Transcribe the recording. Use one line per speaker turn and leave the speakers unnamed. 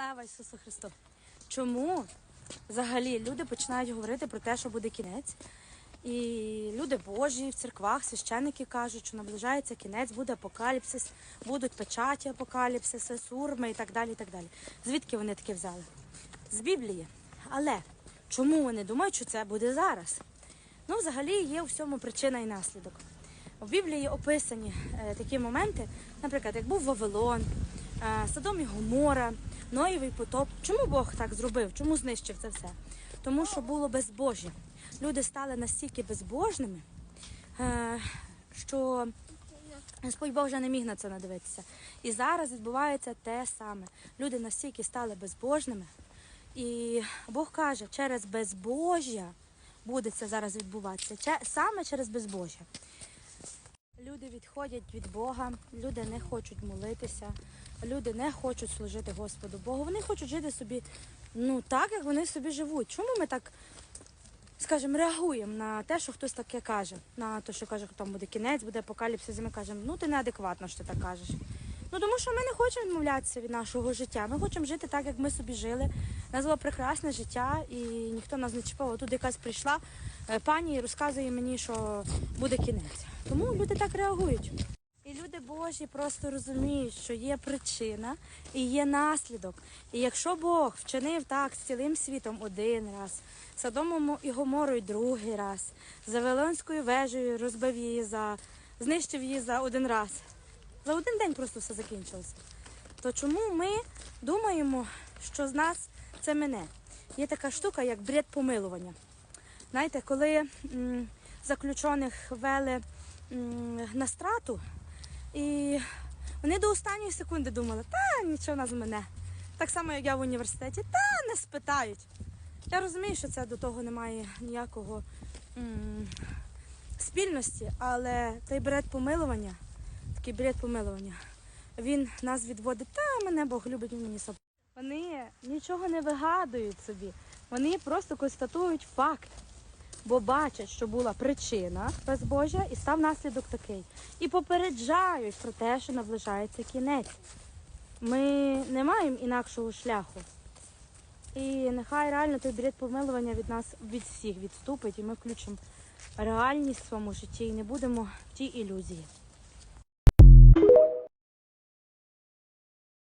Слава Ісусу Христу! Чому взагалі люди починають говорити про те, що буде кінець? І люди Божі в церквах, священники кажуть, що наближається кінець, буде апокаліпсис, будуть печаті апокаліпсиси, сурми і так далі. і так далі. Звідки вони таке взяли? З Біблії. Але чому вони думають, що це буде зараз? Ну, взагалі є у всьому причина і наслідок. В Біблії описані е, такі моменти, наприклад, як був Вавилон, е, Содом і Гомора, Ноєвий потоп. Чому Бог так зробив? Чому знищив це все? Тому що було безбожжя. Люди стали настільки безбожними, е, що Господь Бог вже не міг на це надивитися. І зараз відбувається те саме. Люди настільки стали безбожними, і Бог каже, через безбожжя буде це зараз відбуватися. Саме через безбожжя. Люди відходять від Бога, люди не хочуть молитися, люди не хочуть служити Господу Богу. Вони хочуть жити собі ну так, як вони собі живуть. Чому ми так, скажімо, реагуємо на те, що хтось таке каже? На те, що каже, що там буде кінець, буде апокаліпсис, і ми кажемо, ну ти неадекватно, що ти так кажеш. Ну тому що ми не хочемо відмовлятися від нашого життя. Ми хочемо жити так, як ми собі жили. У нас було прекрасне життя, і ніхто нас не чіпав. Тут якась прийшла е, пані і розказує мені, що буде кінець. Тому люди так реагують. І люди Божі просто розуміють, що є причина і є наслідок. І якщо Бог вчинив так з цілим світом один раз, Содомом і Гоморою другий раз, за Вавилонською вежею розбив її за знищив її за один раз. За один день просто все закінчилося. То чому ми думаємо, що з нас це мене? Є така штука, як бред помилування. Знаєте, коли м, заключених вели м, на страту, і вони до останньої секунди думали, та нічого нас мене. Так само, як я в університеті, та не спитають. Я розумію, що це до того не має ніякого м, спільності, але той бред помилування, такий бред помилування, він нас відводить, та мене Бог любить, мені соб. Вони нічого не вигадують собі, вони просто констатують факт. Бо бачать, що була причина безбожжя і став наслідок такий. І попереджають про те, що наближається кінець. Ми не маємо інакшого шляху. І нехай реально той бред помилування від нас від всіх відступить, і ми включимо реальність в своєму житті і не будемо в тій ілюзії.